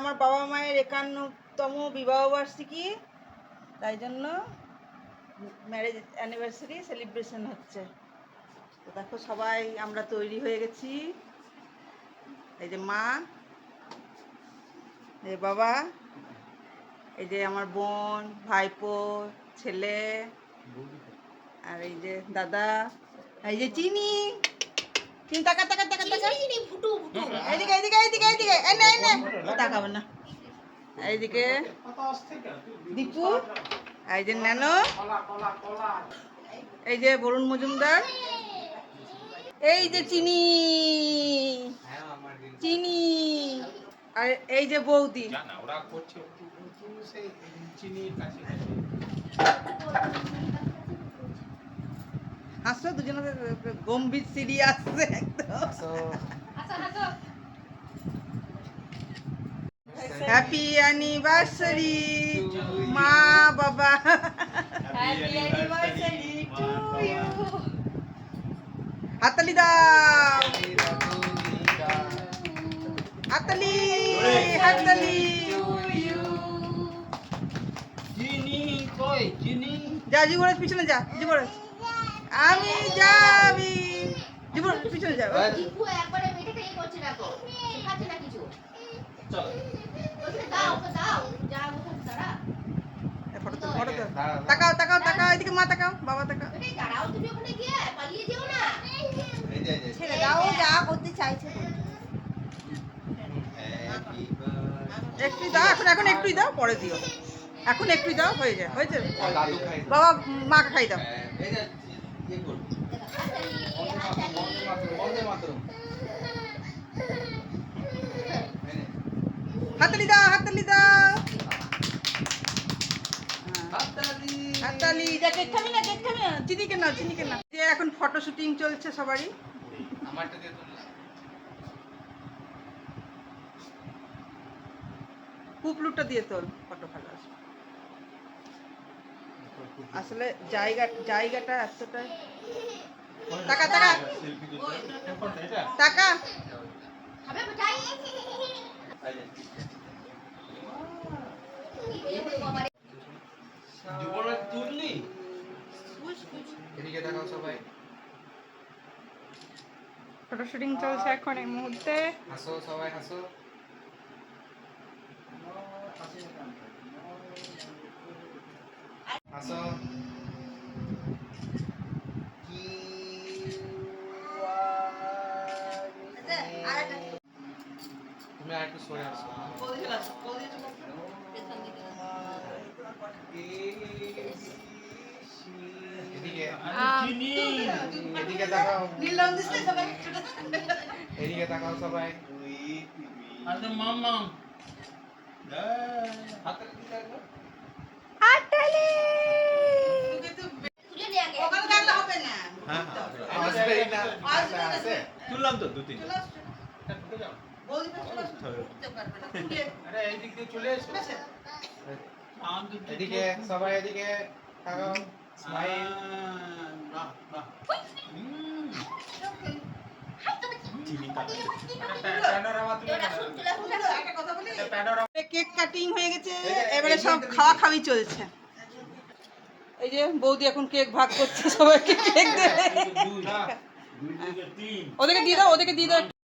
আমার বাবা মায়ের একান্নতম বিবাহবার্ষিকী তাই জন্য ম্যারেজ অ্যানিভার্সারি সেলিব্রেশন হচ্ছে। তো দেখো সবাই, আমরা তৈরি হয়ে গেছি। এই যে মা, এই বাবা, এই যে আমার বোন, ভাইপো, ছেলে, আর এই যে দাদা, এই যে চিনি। চিনি টাকা টাকা টাকা টাকা এইদিকে এইদিকে এইদিকে এইদিকে। এই নে তাকাবে এইদিকে। দীপু এই যে ন্যানো। এই যে বরুণ মজুমদার। এই যে চিনি। চিনি। আর এই যে বৌদি। ওরা করছে। চিনির কাছে হাসো দুজনে গম্ভীর সিরিয়াস একদম। হ্যাপি অ্যানিভার্সারি মা বাবা হাতালি দাও হাতালি হাতালি যা যুবরাজ পিছনে যা যুবরাজ। আমি যাবি। যুবরাজ পিছনে যা। দীপু একবারে মেয়েটাকে ইয়ে করছে না তো শেখাচ্ছে না কিছু। চলো। দাও ওকে দাও। যা ওখানে দাঁড়া। ফটো তো ফটো তো দাঁড়াও, তাকাও তাকাও তাকাও এদিকে মা তাকাও বাবা তাকাও। দাঁড়াও তুমি ওখানে গিয়ে পালিয়ে যেও না। এই যে এই যে। ছেড়ে দাও যা। করতে চাইছে একটু দাও এখন এখন একটুই দাও পরে দিও। এখন একটুই দাও হয়ে যায় হয়েছে বাবা মাকে খাই দাও। এই যে ইয়ে করুন হাততালি, হাততালি। বন্দে মাতরম হাতালি দাও হাতালি দাও খাবি না কেক খাবি না। চিনিকে নাও চিনিকে নাও। যে এখন ফটো শুটিং চলছে সবারই। আমারটা দিয়ে পুপলুটা দিয়ে তোল ফটো আসবে আসলে জায়গা জায়গাটা এতটা টাকা টাকা। টাকা। তুললি? এদিকে দেখাও সবাই। ফটো শুটিং চলছে এখন এই মুহূর্তে। হাসো সবাই হাসো। হাসো তুমি আর একটু সরে আসো। এদিকে। এদিকে তাকাও। সবাই? সবাই। আচ্ছা হাতে। তুললাম তো দু তিন? কেক কাটিং হয়ে গেছে এবারে সব খাওয়া খাওয়াই চলছে এই যে বৌদি এখন কেক ভাগ করছে সবাইকে কেক দেবে ওদেরকে দিয়ে দাও ওদেরকে দিয়ে দাও